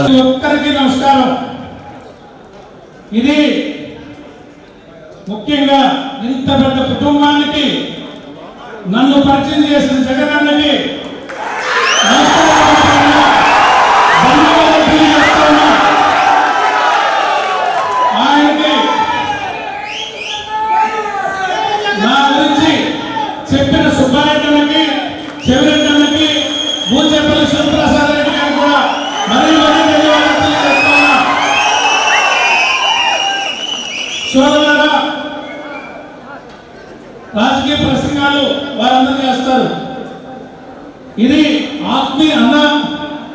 ప్రతి ఒక్కరికి నమస్కారం. ఇది ముఖ్యంగా ఇంత పెద్ద కుటుంబానికి నన్ను పరిచయం చేసిన జగనన్నకి రాజకీయ ప్రసంగాలు వారందరూ చేస్తారు. ఇది ఆత్మీయ అన్న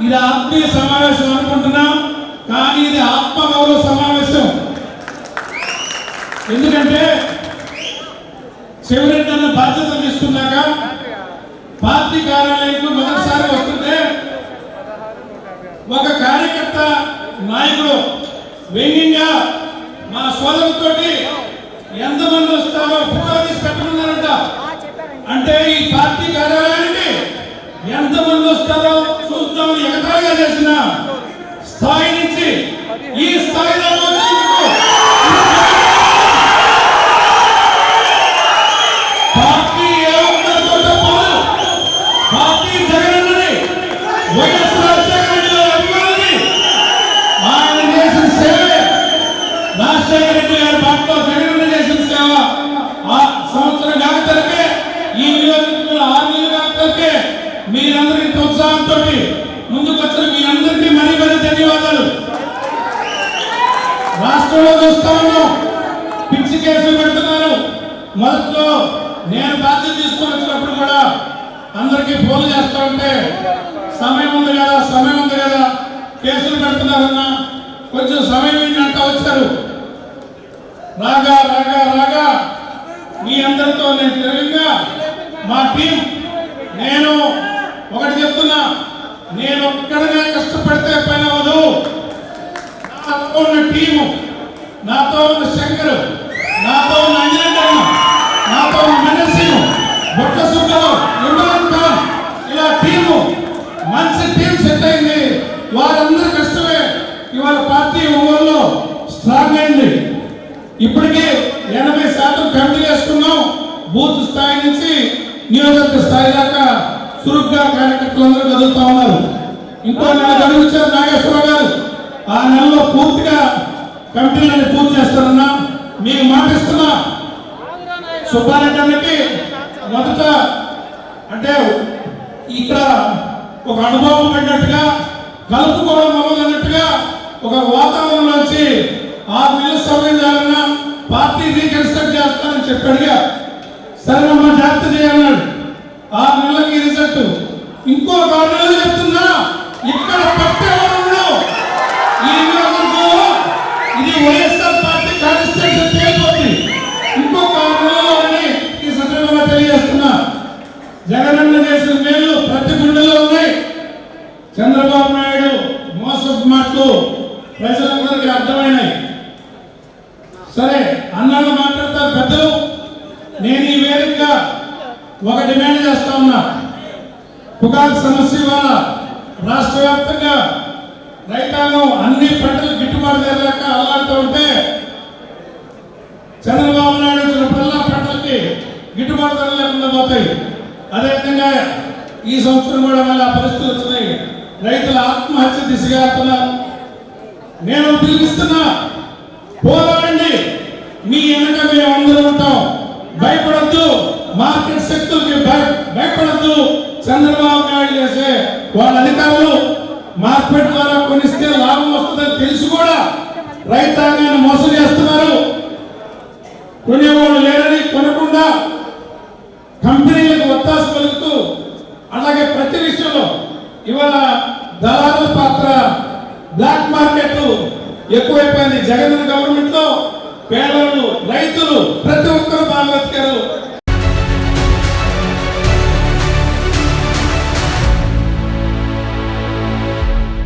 ఇది ఆత్మీయ సమావేశం అనుకుంటున్నాం కానీ ఇది ఆత్మగౌరవ సమావేశం. ఎందుకంటే చెవిరెడ్డి అన్న బాధ్యత తీసుకున్నాక పార్టీ కార్యాలయంకు మొదటిసారి వస్తుంటే ఒక కార్యకర్త నాయకుడు వ్యంగ్యంగా మా సోదరుతోటి ఎంతమంది వస్తారో ఫోటో తీసి పెట్టమన్నారంట. అంటే ఈ పార్టీ కార్యాలయానికి ఎంతమంది వస్తారో చూద్దాం ఎగతాళిగా చేసిన స్థాయి నుంచి ఈ స్థాయిలో పార్టీ ఏమనుకుంటే పోదు. పార్టీ జగనన్నది. వైఎస్ రాజశేఖర ఆయన చేసిన సేవే రాజశేఖర రెడ్డి గారి పార్టీలో జగనన్న చేసిన సేవ ఆ సంవత్సరం కాకతలకే ఈ నియోజకవర్గంలో ఆరు నెలలు కాకతలకే మీరందరూ ఇంత ఉత్సాహంతో ముందుకు వచ్చిన మీ అందరికీ మరీ మరీ ధన్యవాదాలు. రాష్ట్రంలో చూస్తా ఉన్నాం. పిచ్చి కేసులు పెడుతున్నారు. మొదట్లో నేను బాధ్యత తీసుకొని వచ్చినప్పుడు కూడా అందరికీ ఫోన్ చేస్తా ఉంటే సమయం ఉంది కదా సమయం ఉంది కదా కేసులు పెడుతున్నారన్నా కొంచెం సమయం ఏంటంటా వచ్చారు. రాగా రాగా రాగా మీ అందరితో నేను తెలివిగా మా టీం నేను చెప్తున్నా నేను ఒక్కడనే కష్టపడితే పని అవ్వదు నాతో ఉన్న టీము నాతో ఉన్న శంకర్ నాతో ఉన్న అంజనకర్మ నాతో ఉన్న మనసీను బొట్ట సుబ్బలు ఇలా టీము మంచి టీం సెట్ అయింది. వారందరూ కష్టమే ఇవాళ పార్టీ ఊళ్ళో స్ట్రాంగ్ అయింది. ఇప్పటికే ఎనభై శాతం కమిటీ వేసుకున్నాం బూత్ స్థాయి నుంచి నియోజకవర్గ స్థాయి దాకా చురుగ్గా కార్యకర్తలందరూ కదులుతా ఉన్నారు. ఇంకో నెల గడువించారు నాగేశ్వర గారు. ఆ నెలలో పూర్తిగా కమిటీలను పూర్తి చేస్తారన్నా మీకు మాట ఇస్తున్నా. సుబ్బారెడ్డి మొదట అంటే ఇక్కడ ఒక అనుభవం పడినట్టుగా కలుపుకోవడం అవ్వదన్నట్టుగా ఒక వాతావరణం వచ్చి ఆరు నెలల సమయం పార్టీ రీకన్స్ట్రక్ట్ చేస్తానని చెప్పాడుగా. సరే అమ్మా జాగ్రత్త చేయాలన్నాడు ఆరు నెలలకి రిజల్ట్ ఇంకో ఆరు నెలలు చెప్తున్నా ఇక్కడ పట్టేవాళ్ళు ఈ నియోజకవర్గంలో ఇది వైఎస్ఆర్ పార్టీ కాన్స్టిట్యూషన్ తేలిపోతుంది ఇంకొక ఆరు నెలల్లో అని ఈ సందర్భంగా తెలియజేస్తున్నా జగనన్న చేసిన మేలు ప్రతి గుండెలో ఉన్నాయి చంద్రబాబు నాయుడు మోసపు మాటలు ప్రజలందరికీ అర్థమైనాయి. సరే అన్నాడు మాట్లాడతారు పెద్దలు. నేను ఈ వేదికగా ఒక డిమాండ్ చేస్తా ఉన్నా. పొగాకు సమస్య వల్ల రాష్ట్ర వ్యాప్తంగా రైతాంగం అన్ని పంటలు గిట్టుబాటు చేయలేక అల్లాడుతూ ఉంటే చంద్రబాబు నాయుడు వచ్చినప్పుడల్లా పంటలకి గిట్టుబాటు ధర లేకుండా పోతాయి. అదేవిధంగా ఈ సంవత్సరం కూడా మళ్ళీ ఆ పరిస్థితులు వచ్చినాయి. రైతుల ఆత్మహత్య దిశగా వెళ్తున్నారు నేను పిలిపిస్తున్నా పోరాడండి మీ వెనక మేము అందరూ ఉంటాం. భయపడద్దు. మార్కెట్ శక్తులకి భయ భయపడద్దు. చంద్రబాబు నాయుడు చేసే వాళ్ళ అధికారులు మార్కెట్ ద్వారా కొనిస్తే లాభం వస్తుందని తెలిసి కూడా రైతాంగాన్ని మోసం చేస్తున్నారు. కొనేవాళ్ళు లేరని కొనకుండా కంపెనీలకు ఒత్తాసు పలుకుతూ అలాగే ప్రతి విషయంలో ఇవాళ దళారుల పాత్ర బ్లాక్ మార్కెట్ ఎక్కువైపోయింది. జగన్ గవర్నమెంట్లో పేదలు రైతులు ప్రతి ఒక్కరు